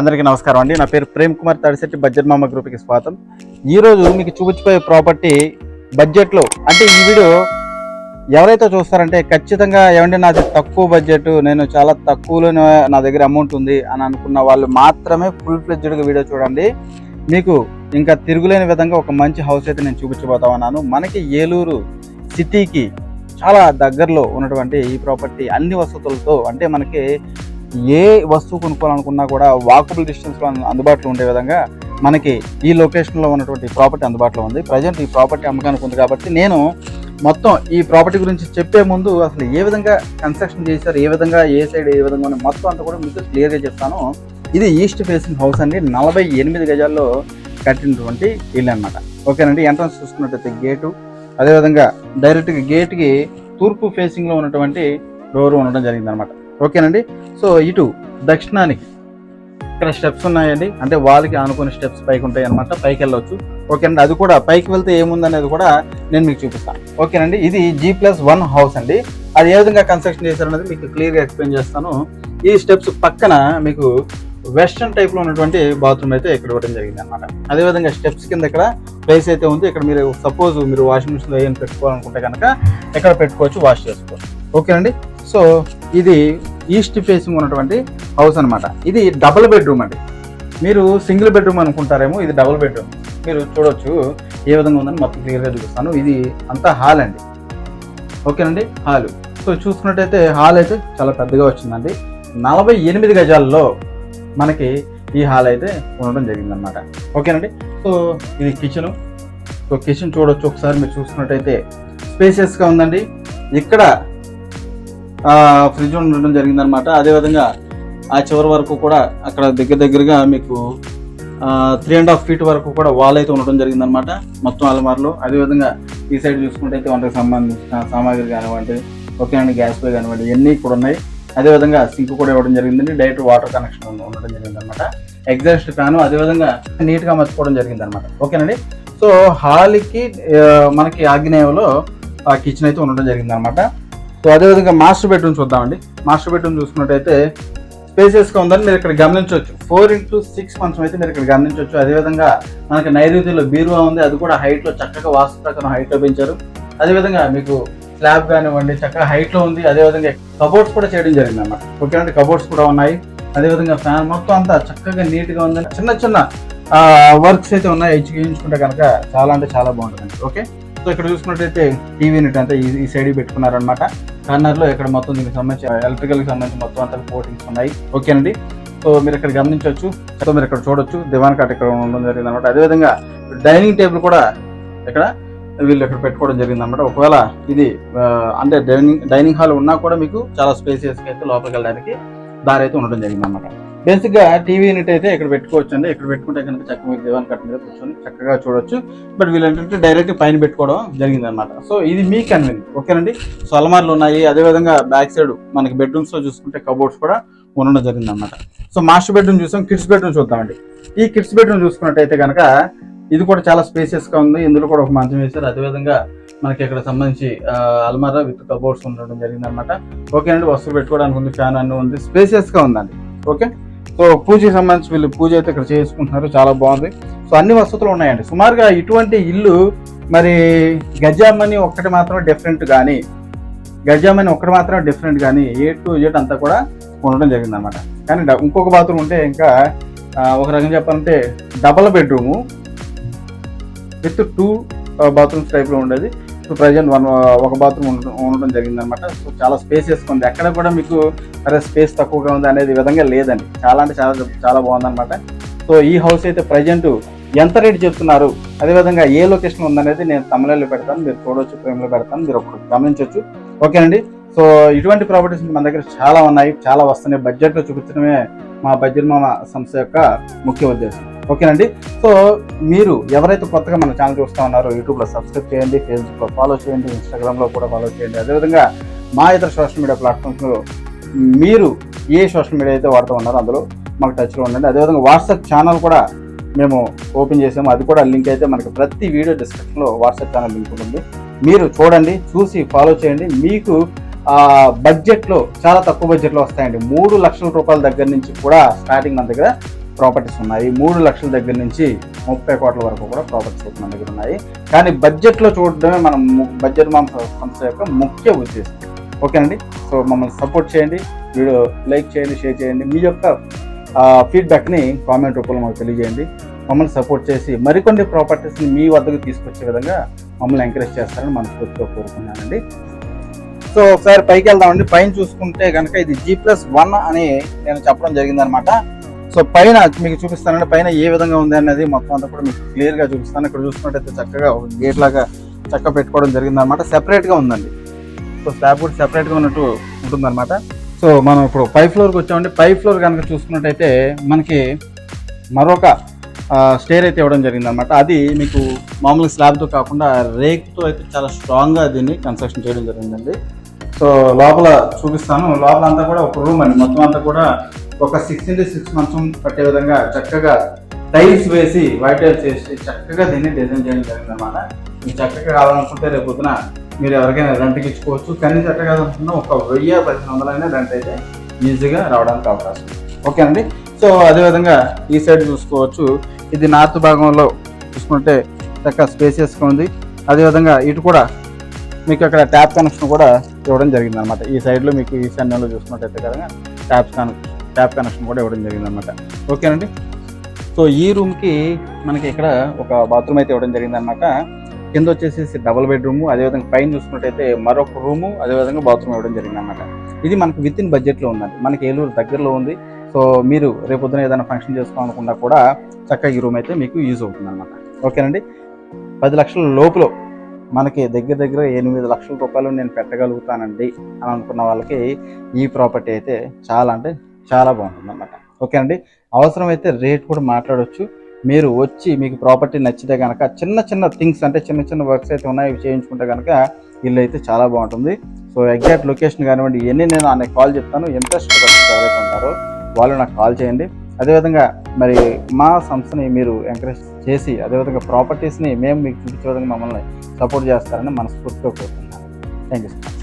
అందరికీ నమస్కారం అండి. నా పేరు ప్రేమ్ కుమార్ తడిశెట్టి బడ్జెట్ మామ గ్రూప్కి స్వాగతం. ఈరోజు మీకు చూపించిపోయే ప్రాపర్టీ బడ్జెట్లో అంటే ఈ వీడియో ఎవరైతే చూస్తారంటే ఖచ్చితంగా ఏమంటే నాది తక్కువ బడ్జెట్ నేను చాలా తక్కువలోనే నా దగ్గర అమౌంట్ ఉంది అని అనుకున్న వాళ్ళు మాత్రమే ఫుల్ ఫ్లెడ్జ్డ్గా వీడియో చూడండి. మీకు ఇంకా తిరుగులేని విధంగా ఒక మంచి హౌస్ అయితే నేను చూపించబోతా ఉన్నాను. మనకి ఏలూరు సిటీకి చాలా దగ్గరలో ఉన్నటువంటి ఈ ప్రాపర్టీ అన్ని వసతులతో అంటే మనకి ఏ వస్తువు కొనుక్కోవాలనుకున్నా కూడా వాకబుల్ డిస్టెన్స్లో అందుబాటులో ఉండే విధంగా మనకి ఈ లొకేషన్లో ఉన్నటువంటి ప్రాపర్టీ అందుబాటులో ఉంది. ప్రజెంట్ ఈ ప్రాపర్టీ అమ్మకానికి ఉంది కాబట్టి నేను మొత్తం ఈ ప్రాపర్టీ గురించి చెప్పే ముందు అసలు ఏ విధంగా కన్స్ట్రక్షన్ చేశారు ఏ విధంగా ఏ సైడ్ ఏ విధంగా మొత్తం అంతా కూడా మీకు క్లియర్గా చెప్తాను. ఇది ఈస్ట్ ఫేసింగ్ హౌస్ అండి. నలభై ఎనిమిది గజాల్లో కట్టినటువంటి ఇల్లు అనమాట ఓకేనండి? ఎంట్రన్స్ చూసుకున్నట్టయితే గేటు అదేవిధంగా డైరెక్ట్గా గేట్కి తూర్పు ఫేసింగ్లో ఉన్నటువంటి డోర్ ఉండడం జరిగింది అనమాట ఓకేనండి? సో ఇటు దక్షిణానికి ఇక్కడ స్టెప్స్ ఉన్నాయండి. అంటే వాళ్ళకి ఆనుకునే స్టెప్స్ పైకి ఉంటాయి అనమాట పైకి వెళ్ళవచ్చు ఓకేనండి? అది కూడా పైకి వెళ్తే ఏముందనేది కూడా నేను మీకు చూపిస్తాను. ఓకేనండి? ఇది జీ ప్లస్ వన్ హౌస్ అండి. అది ఏ విధంగా కన్స్ట్రక్షన్ చేశారనేది మీకు క్లియర్గా ఎక్స్ప్లెయిన్ చేస్తాను. ఈ స్టెప్స్ పక్కన మీకు వెస్ట్రన్ టైప్లో ఉన్నటువంటి బాత్రూమ్ అయితే ఇక్కడ ఇవ్వడం జరిగింది అనమాట అదేవిధంగా స్టెప్స్ కింద ఇక్కడ ప్లేస్ అయితే ఉంది. ఇక్కడ మీరు సపోజ్ మీరు వాషింగ్ మిషన్లో ఏం పెట్టుకోవాలనుకుంటే కనుక ఇక్కడ పెట్టుకోవచ్చు? వాష్ చేసుకోవచ్చు. ఓకేనండి? సో ఇది ఈస్ట్ ఫేసింగ్ ఉన్నటువంటి హౌస్ అన్నమాట. ఇది డబుల్ బెడ్రూమ్ అండి. మీరు సింగిల్ బెడ్రూమ్ అనుకుంటారేమో ఇది డబుల్ బెడ్రూమ్. మీరు చూడొచ్చు ఏ విధంగా ఉందని మొత్తం క్లియర్గా చూపిస్తాను. ఇది అంతా హాల్ అండి. ఓకేనండి? హాల్. సో చూసుకున్నట్టయితే హాల్ అయితే చాలా పెద్దగా వచ్చిందండి. నలభై ఎనిమిది గజాల్లో మనకి ఈ హాల్ అయితే ఉండడం జరిగిందనమాట ఓకేనండి? సో ఇది కిచెన్ సో కిచెన్ చూడొచ్చు ఒకసారి మీరు చూసుకున్నట్టయితే. స్పేసియస్గా ఉందండి. ఇక్కడ ఫ్రిడ్జ్ ఉండడం జరిగిందనమాట అదేవిధంగా ఆ చివరి వరకు కూడా అక్కడ దగ్గర దగ్గరగా మీకు త్రీ అండ్ హాఫ్ ఫీట్ వరకు కూడా వాల్ అయితే ఉండడం జరిగిందనమాట మొత్తం అలమార్లు. అదేవిధంగా ఈ సైడ్ చూసుకుంటే అయితే వంటకు సంబంధించిన సామాగ్రి కానివ్వండి ఓకేనండి గ్యాస్ పే కానివ్వండి ఇవన్నీ కూడా ఉన్నాయి. అదేవిధంగా సింక్ కూడా ఇవ్వడం జరిగిందండి. డైరెక్ట్ వాటర్ కనెక్షన్ ఉండడం జరిగిందనమాట ఎగ్జాస్ట్ ఫ్యాను అదేవిధంగా నీట్గా మర్చిపోవడం జరిగిందనమాట ఓకేనండి? సో హాల్కి మనకి ఆగ్నేయంలో ఆ కిచెన్ అయితే ఉండడం జరిగిందనమాట సో అదేవిధంగా మాస్టర్ బెడ్రూమ్ చూద్దామండి. మాస్టర్ బెడ్రూమ్ చూసుకున్నట్టయితే స్పేసెస్గా ఉందని మీరు ఇక్కడ గమనించవచ్చు. ఫోర్ ఇంటూ సిక్స్ మంచం అయితే మీరు ఇక్కడ గమనించవచ్చు. అదేవిధంగా మనకి నైరుతిలో బీరువా ఉంది. అది కూడా హైట్లో చక్కగా వాస్తు ప్రకారం హైట్లో పెంచారు. అదేవిధంగా మీకు స్లాబ్ కానివ్వండి చక్కగా హైట్లో ఉంది. అదేవిధంగా కబోర్డ్స్ కూడా చేయడం జరిగింది అన్నమాట ఓకేనండి కబోర్డ్స్ కూడా ఉన్నాయి. అదేవిధంగా ఫ్యాన్ మొత్తం అంతా చక్కగా నీట్గా ఉంది చిన్న చిన్న వర్క్స్ అయితే ఉన్నాయి. హెచ్చి చేయించుకుంటే కనుక చాలా అంటే చాలా బాగుంటుందండి. ఓకే? సో ఇక్కడ చూసుకున్నట్టయితే టీవీ యూనిట్ అంతా ఈ సైడ్ పెట్టుకున్నారనమాట కార్నర్లో ఇక్కడ మొత్తం దీనికి సంబంధించి ఎలక్ట్రికల్కి సంబంధించి మొత్తం అంతా కోటింగ్స్ ఉన్నాయి. ఓకేనండి సో మీరు ఇక్కడ గమనించవచ్చు సో మీరు ఇక్కడ చూడొచ్చు దివాన్ కాట్ ఇక్కడ ఉండడం జరిగింది అనమాట అదేవిధంగా డైనింగ్ టేబుల్ కూడా ఇక్కడ వీళ్ళు ఇక్కడ పెట్టుకోవడం జరిగింది అనమాట ఒకవేళ ఇది అంటే డైనింగ్ డైనింగ్ హాల్ ఉన్నా కూడా మీకు చాలా స్పేసియస్గా అయితే లోపలికి వెళ్ళడానికి దారి అయితే ఉండడం జరిగింది అనమాట బేసిక్గా టీవీ యూనిట్ అయితే ఇక్కడ పెట్టుకోవచ్చు అండి ఇక్కడ పెట్టుకుంటే కనుక చక్కగా మీరు దివాన్ కట్ మీద కూర్చొని చక్కగా చూడొచ్చు. బట్ వీళ్ళంటే డైరెక్ట్ పైన పెట్టుకోవడం జరిగింది అనమాట సో ఇది మీ కన్వీనియంట్ ఓకేనండి? సో అలమార్లు ఉన్నాయి. అదేవిధంగా బ్యాక్ సైడ్ మనకి బెడ్రూమ్స్లో చూసుకుంటే కబోర్డ్స్ కూడా ఉండడం జరిగింది అనమాట సో మాస్టర్ బెడ్రూమ్ చూసాం కిడ్స్ బెడ్రూమ్ చూద్దామండి. ఈ కిడ్స్ బెడ్రూమ్ చూసుకున్నట్టయితే కనుక ఇది కూడా చాలా స్పేసియస్గా ఉంది. ఇందులో కూడా ఒక మంచం వేశారు. అదేవిధంగా మనకి ఇక్కడ సంబంధించి అల్మారా విత్ కబోర్డ్స్ ఉండడం జరిగింది అనమాట ఓకేనండి వస్తువు పెట్టుకోవడానికి ఉంది ఫ్యాన్ అన్ని ఉంది. స్పేసియస్గా ఉందండి. ఓకే? సో పూజకి సంబంధించి వీళ్ళు పూజ అయితే ఇక్కడ చేసుకుంటున్నారు. చాలా బాగుంది. సో అన్ని వసతులు ఉన్నాయండి. సుమారుగా ఇటువంటి ఇల్లు మరి గజామని ఒక్కటి మాత్రం డిఫరెంట్ కానీ గజామని ఒక్కటి మాత్రం డిఫరెంట్ కానీ ఏ టు జెడ్ అంతా కూడా ఉండడం జరిగింది అనమాట కానీ ఇంకొక బాత్రూమ్ ఉంటే ఇంకా ఒక రకంగా చెప్పాలంటే double bedroom with two bathrooms టైప్లో ఉండేది. సో ప్రజెంట్ వన్ ఒక బాత్రూమ్ ఉండడం ఉండడం జరిగింది అనమాట సో చాలా స్పేస్ వేసుకుంది. ఎక్కడ కూడా మీకు అరే స్పేస్ తక్కువగా ఉంది అనేది విధంగా లేదండి. చాలా అంటే చాలా చాలా బాగుందన్నమాట. సో ఈ హౌస్ అయితే ప్రజెంట్ ఎంత రేట్ చెప్తున్నారు? అదేవిధంగా ఏ లొకేషన్ ఉందనేది నేను తమిళలో పెడతాను. మీరు చూడవచ్చు ప్రేమలో పెడతాను. మీరు ఒకటి గమనించవచ్చు ఓకేనండి సో ఇటువంటి ప్రాపర్టీస్ మన దగ్గర చాలా ఉన్నాయి. చాలా వస్తున్నాయి. బడ్జెట్లో చూపించడమే మా బడ్జెట్ మామ సంస్థ యొక్క ముఖ్య ఉద్దేశం. ఓకేనండి? సో మీరు ఎవరైతే కొత్తగా మన ఛానల్ చూస్తూ ఉన్నారో యూట్యూబ్లో సబ్స్క్రైబ్ చేయండి ఫేస్బుక్లో ఫాలో చేయండి ఇన్స్టాగ్రామ్లో కూడా ఫాలో చేయండి. అదేవిధంగా మా ఇతర సోషల్ మీడియా ప్లాట్ఫామ్స్లో మీరు ఏ సోషల్ మీడియా అయితే వాడుతూ ఉన్నారో అందులో మాకు టచ్లో ఉండండి. అదేవిధంగా వాట్సాప్ ఛానల్ కూడా మేము ఓపెన్ చేసాము. అది కూడా లింక్ అయితే మనకి ప్రతి వీడియో డిస్క్రిప్షన్లో వాట్సాప్ ఛానల్ లింక్ ఉంటుంది. మీరు చూడండి చూసి ఫాలో చేయండి. మీకు బడ్జెట్లో చాలా తక్కువ బడ్జెట్లో వస్తాయండి. మూడు లక్షల రూపాయల దగ్గర నుంచి కూడా స్టార్టింగ్ మన దగ్గర ప్రాపర్టీస్ ఉన్నాయి. మూడు లక్షల దగ్గర నుంచి ముప్పై కోట్ల వరకు కూడా ప్రాపర్టీస్ అయితే మన దగ్గర ఉన్నాయి. కానీ బడ్జెట్లో చూడడమే మనం బడ్జెట్ మా సంస్థ యొక్క ముఖ్య ఉద్దేశం. ఓకేనండి? సో మమ్మల్ని సపోర్ట్ చేయండి. వీడియో లైక్ చేయండి షేర్ చేయండి. మీ యొక్క ఫీడ్బ్యాక్ని కామెంట్ రూపంలో మాకు తెలియజేయండి. మమ్మల్ని సపోర్ట్ చేసి మరికొన్ని ప్రాపర్టీస్ని మీ వద్దకు తీసుకొచ్చే విధంగా మమ్మల్ని ఎంకరేజ్ చేస్తారని మనస్ఫూర్తిగా కోరుకున్నానండి సో ఒకసారి పైకి వెళ్దామండి. పైన చూసుకుంటే కనుక ఇది జీ ప్లస్ వన్ అని నేను చెప్పడం జరిగిందనమాట. సో పైన మీకు చూపిస్తానండి పైన ఏ విధంగా ఉంది అనేది మొత్తం అంతా కూడా మీకు క్లియర్గా చూపిస్తాను. ఇక్కడ చూసుకున్నట్టయితే చక్కగా గేట్ లాగా చక్క పెట్టుకోవడం జరిగిందనమాట సెపరేట్గా ఉందండి. సో స్లాబ్ కూడా సెపరేట్గా ఉన్నట్టు ఉంటుందన్నమాట. సో మనం ఇప్పుడు పై ఫ్లోర్కి వచ్చామండి. పై ఫ్లోర్ కనుక చూసుకున్నట్టయితే మనకి మరొక స్టేర్ అయితే ఇవ్వడం జరిగిందనమాట అది మీకు మామూలు స్లాబ్తో కాకుండా రేక్తో అయితే చాలా స్ట్రాంగ్గా దీన్ని కన్స్ట్రక్షన్ చేయడం జరిగిందండి. సో లోపల చూపిస్తాను. లోపల అంతా కూడా ఒక రూమ్ అండి. మొత్తం అంతా కూడా ఒక సిక్స్ ఇంటూ సిక్స్ మంత్స్ పట్టే విధంగా చక్కగా టైల్స్ వేసి వైట్ టైల్స్ వేసి చక్కగా దీన్ని డిజైన్ చేయడం జరిగిందనమాట మీకు చక్కగా కావాలనుకుంటే రేపు పొద్దున మీరు ఎవరికైనా రెంట్కి ఇచ్చుకోవచ్చు. కానీ చక్కగా కావాలనుకున్న ఒక వెయ్యి పదిహేను వందలైనా రెంట్ అయితే ఈజీగా రావడానికి అవకాశం ఓకే అండి? సో అదేవిధంగా ఈ సైడ్ చూసుకోవచ్చు. ఇది నార్త్ భాగంలో చూసుకుంటే చక్కగా స్పేసియస్గా ఉంది. అదేవిధంగా ఇటు కూడా మీకు అక్కడ ట్యాప్ కనెక్షన్ కూడా ఇవ్వడం జరిగింది అనమాట ఈ సైడ్లో మీకు ఈ సైడ్లో చూసుకున్నట్టయితే కనుక ట్యాప్ కనెక్షన్ ట్యాప్ కనెక్షన్ కూడా ఇవ్వడం జరిగింది అనమాట ఓకేనండి? సో ఈ రూమ్కి మనకి ఇక్కడ ఒక బాత్రూమ్ అయితే ఇవ్వడం జరిగింది అనమాట కింద వచ్చేసి డబుల్ బెడ్రూమ్ అదేవిధంగా పైన చూసుకున్నట్టయితే మరొక రూము అదేవిధంగా బాత్రూమ్ ఇవ్వడం జరిగింది అనమాట ఇది మనకి విత్ ఇన్ బడ్జెట్లో ఉందండి. మనకి ఏలూరు దగ్గరలో ఉంది. సో మీరు రేపొద్దున ఏదైనా ఫంక్షన్ చేసుకోవాలనుకున్నా కూడా చక్కగా ఈ రూమ్ అయితే మీకు యూజ్ అవుతుంది అనమాట ఓకేనండి? పది లక్షల లోపల మనకి దగ్గర దగ్గర ఎనిమిది లక్షల రూపాయలు నేను పెట్టగలుగుతానండి అని అనుకున్న వాళ్ళకి ఈ ప్రాపర్టీ అయితే చాలా అంటే చాలా బాగుంటుంది అన్నమాట ఓకే అండి అవసరమైతే రేట్ కూడా మాట్లాడవచ్చు మీరు వచ్చి మీకు ప్రాపర్టీ నచ్చితే కనుక చిన్న చిన్న థింగ్స్ అంటే చిన్న చిన్న వర్క్స్ అయితే ఉన్నాయి ఇవి చేయించుకుంటే కనుక ఇల్లు అయితే చాలా బాగుంటుంది. సో ఎగ్జాక్ట్ లొకేషన్ కానివ్వండి ఇవన్నీ నేను ఆయనకి కాల్ చెప్తాను. ఇంట్రెస్ట్ ఎవరైతే ఉంటారో వాళ్ళు నాకు కాల్ చేయండి. అదేవిధంగా మరి మా సంస్థని మీరు ఎంకరేజ్ చేసి అదేవిధంగా ప్రాపర్టీస్ని మేము మీకు చూపించే విధంగా మమ్మల్ని సపోర్ట్ చేస్తారని మనస్ఫూర్తిగా కోరుతున్నాను థ్యాంక్ యూ సో మచ్